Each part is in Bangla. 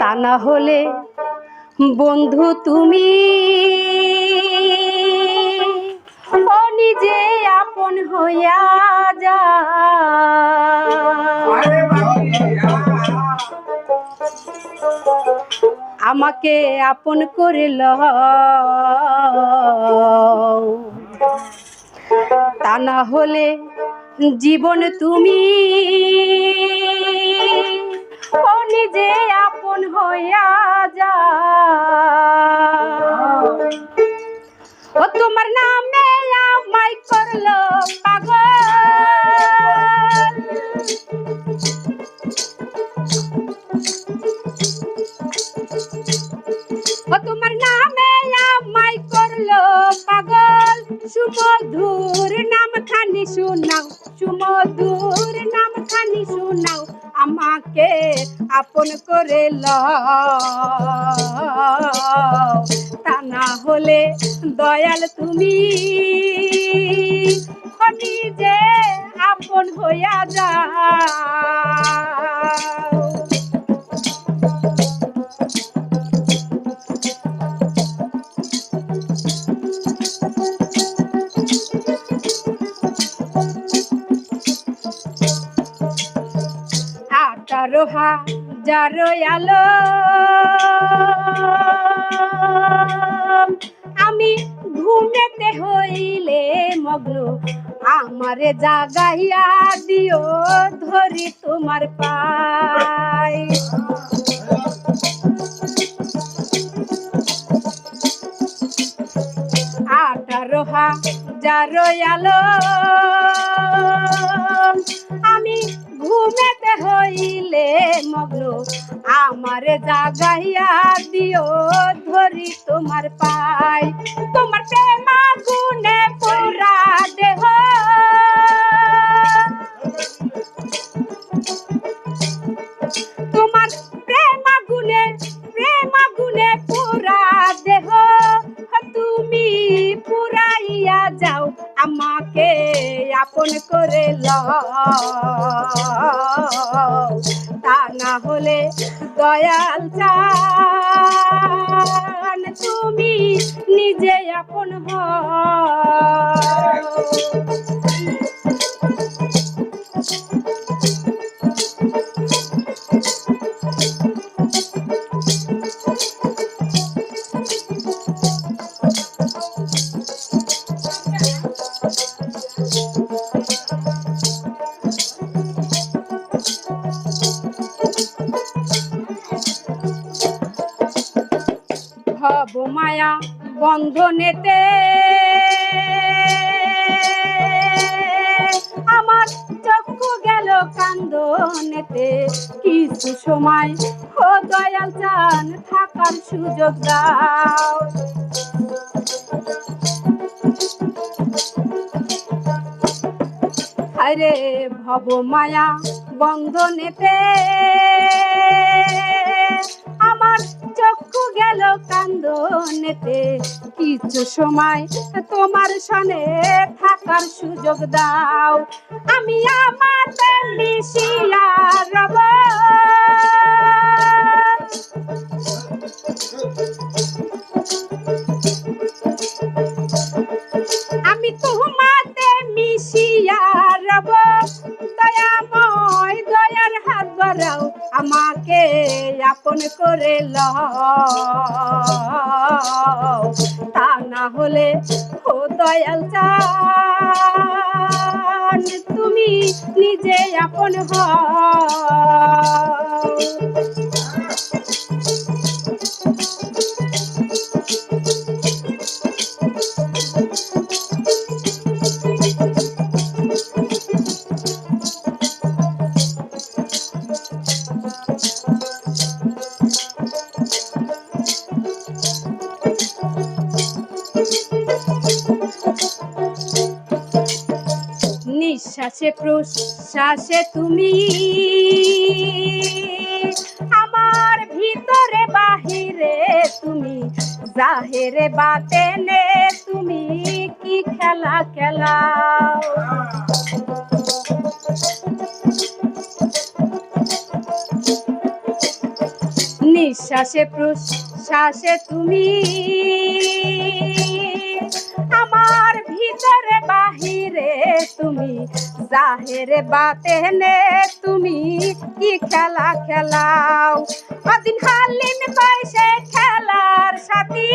তা না হলে বন্ধু তুমি ও নিজে আপন হইয়া যা। আমাকে আপন করে লও তা না হলে জীবন তুমি ও নিজে আপন আমাকে আপন করে ল তা না হলে দয়াল তুমি নিজে আপন হইয়া যাও। হাজার আলো। আমি ঘুমেতে হইলে মগ্ন, আমারে জাগাইয়া দিও ধরি তোমার পাই আঠারো হাজার আলো। আমারে জাগাইয়া দিও ধরি তোমার পাই তোমার প্রেমা গুনে পুরা দেহ আপন করে তা না হলে দয়াল চান তুমি নিজে আপন হও। ভব মায়া বন্ধনেতে। আমার চক্ষু গেল কান্দনেতে। কিছু সময় ও দয়াল চান থাকার সুযোগ দাও। আরে ভব মায়া বন্ধনেতে। আমার চক্ষু গেল কান্দনেতে। কিছু সময় তোমার সনে থাকার সুযোগ দাও। আমি আমার মিশিয়া রব। করে লও। তা না হলে ও দয়াল চান তুমি নিজে আপন হও। নিঃশ্বাসে প্রশ্বাসে তুমি। আমার ভিতরে, বাহিরে তুমি। জাহেরে বাতেনে তুমি কি খেলা খেলাও নিঃশ্বাসে প্রশ্বাসে তুমি। জাহেরে বাতেনে তুমি কি খেলা খেলাও? অদিন হালিম বয়সে খেলার সাথী।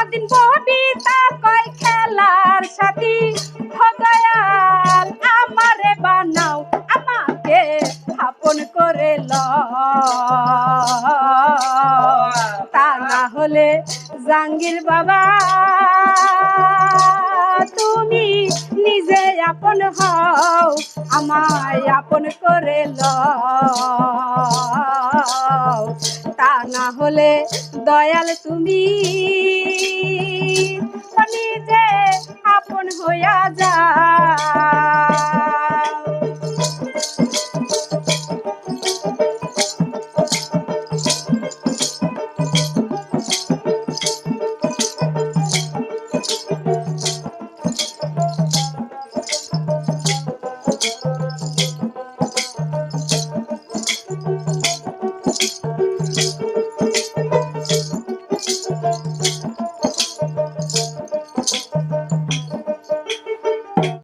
অদিন ববিতা কয় খেলার সাথী। ভগয়াল আমারে বানাও, আমাকে আপন করে ল না হলে জাঙ্গির বাবা, তুমি নিজে আপন হও, আমায় আপন করে লও। তা না হলে দয়াল তুমি নিজে আপন হইয়া যা